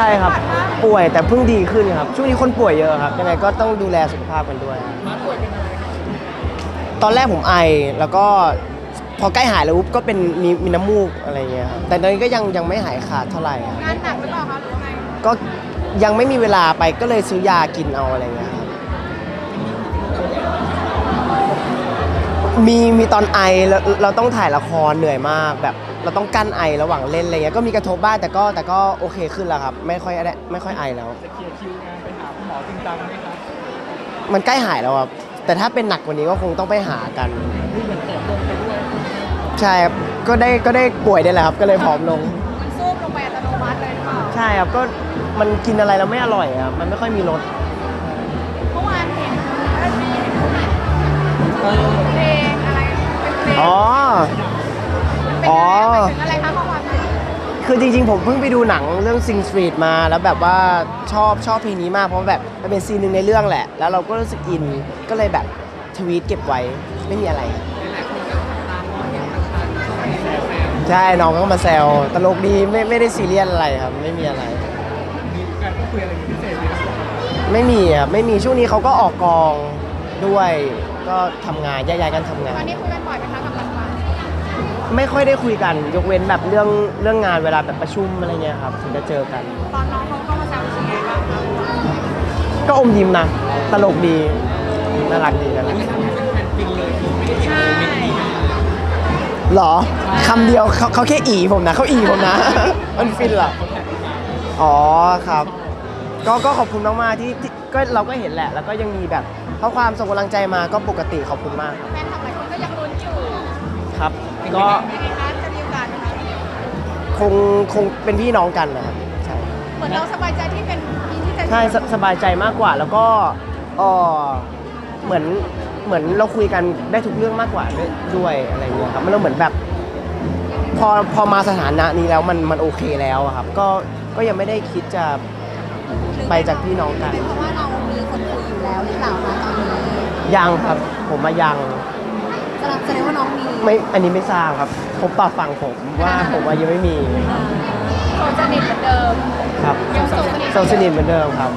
ช่ครับ ป่วยแต่เพิ่งดีขึ้นครับ ช่วงนี้คนป่วยเยอะครับยังไงก็ต้องดูแลสุขภาพกันด้วย ตอนแรกผมไอแล้วก็พอใกล้หายแล้วปุ๊บก็เป็นมีมีน้ำมูกอะไรเงี้ยครับแต่ตอนนี้ก็ยังยังไม่หายขาดเท่าไหร่ครับงานหนักหรือเปล่าคะหรือว่าไงก็ยังไม่มีเวลาไปก็เลยซื้อยากินเอาอะไรเงี้ยครับมีมีตอนไอเราเราต้องถ่ายละครเหนื่อยมากแบบ เราต้องกั้นไอระหว่างเล่นอะไรเงี้ยก็มีกระทบบ้างแต่ก็แต่ก็โอเคขึ้นแล้วครับ ไม่ค่อยได้ไม่ค่อยไอแล้ว จะเคลียร์คิวงานไปหาคุณหมอจริงจังไหมครับมันใกล้หายแล้วครับแต่ถ้าเป็นหนักกว่านี้ก็คงต้องไปหากันนี่เหมือนผอมลงไปด้วยใช่ครับก็ได้ก็ได้ป่วยได้แหละครับ ก็เลยผอมลง มันซูบลงไปอัตโนมัติเลยหรือเปล่า ใช่ครับก็มันกินอะไรแล้วไม่อร่อยครับมันไม่ค่อยมีรส ถึงอะไรคะเมื่อวานคือจริงๆ ผมเพิ่งไปดูหนังเรื่อง Sing Street มา แล้วแบบว่าชอบชอบเพลงนี้มากเพราะแบบมันเป็นซีนหนึ่งในเรื่องแหละ แล้วเราก็รู้สึกอินก็เลยแบบทวีตเก็บไว้ไม่มีอะไร ใช่น้องก็มาแซวตลกดีไม่ไม่ได้ซีเรียสอะไรครับ ไม่มีอะไร มีการพูดคุยอะไรพิเศษไหมครับไม่มีครับไม่มีช่วงนี้เขาก็ออกกองด้วย ก็ทำงานย้ายๆกันทำงาตอน นนี้คุยกันบ่อยไหมคะกับปันปัน ไม่ค่อยได้คุยกัน ยกเว้นแบบเรื่องเรื่องงานเวลาแบบประชุมอะไรเงี้ยครับถึงจะเจอกัน ตอนน้องเขาเข้ามาแซวรู้สึกไงบ้างคะก็อมยิ้มนะตลกดีน่ารักดีน่ารักดีแฟนฟินเลยคือไม่ได้เห็นใช่โมเมนต์นี้หรอคำเดียวเขาเขาแค่อีผมนะเขาอีผมนะ มันฟินเหรอเขาแท็กมาอ๋อครับ ก็ก็ขอบคุณมากๆที่ที่ก็เราก็เห็นแหละ แล้วก็ยังมีแบบข้อความส่งกำลังใจมาก็ปกติขอบคุณมากครับ แฟนคลับหลา ครับก็ยังไงคะจะมีโอกาสไหมคะคงคงเป็นพี่น้องกันนะครับใช่เหมือนเราสบายใจที่เป็นมีที่จะใช่สสบายใจมากกว่าแล้วก็เออเหมือนเหมือนเราคุยกันได้ทุกเรื่องมากกว่าด้วยด้วยอะไรอย่างเงี้ยครับมันเราเหมือนแบบ พอพอมาสถานะนี้แล้วมันมันโอเคแล้วอะครับ ก็ก็ยังไม่ได้คิดจะไปจากพี่น้องกัน เป็นเพราะว่าเรามีคนคุยอยู่แล้วหรือเปล่าคะตอนนี้ยังครับ ผมมายัง แสดงแสดงว่าน้องมีไม่อันนี้ไม่ทราบครับผมตอบฟังผมว่าผมว่ายังไม่มีโสดสนิทเหมือนเดิม ครับยังโสดสนิท โซสนิทเหมือนเดิมครับ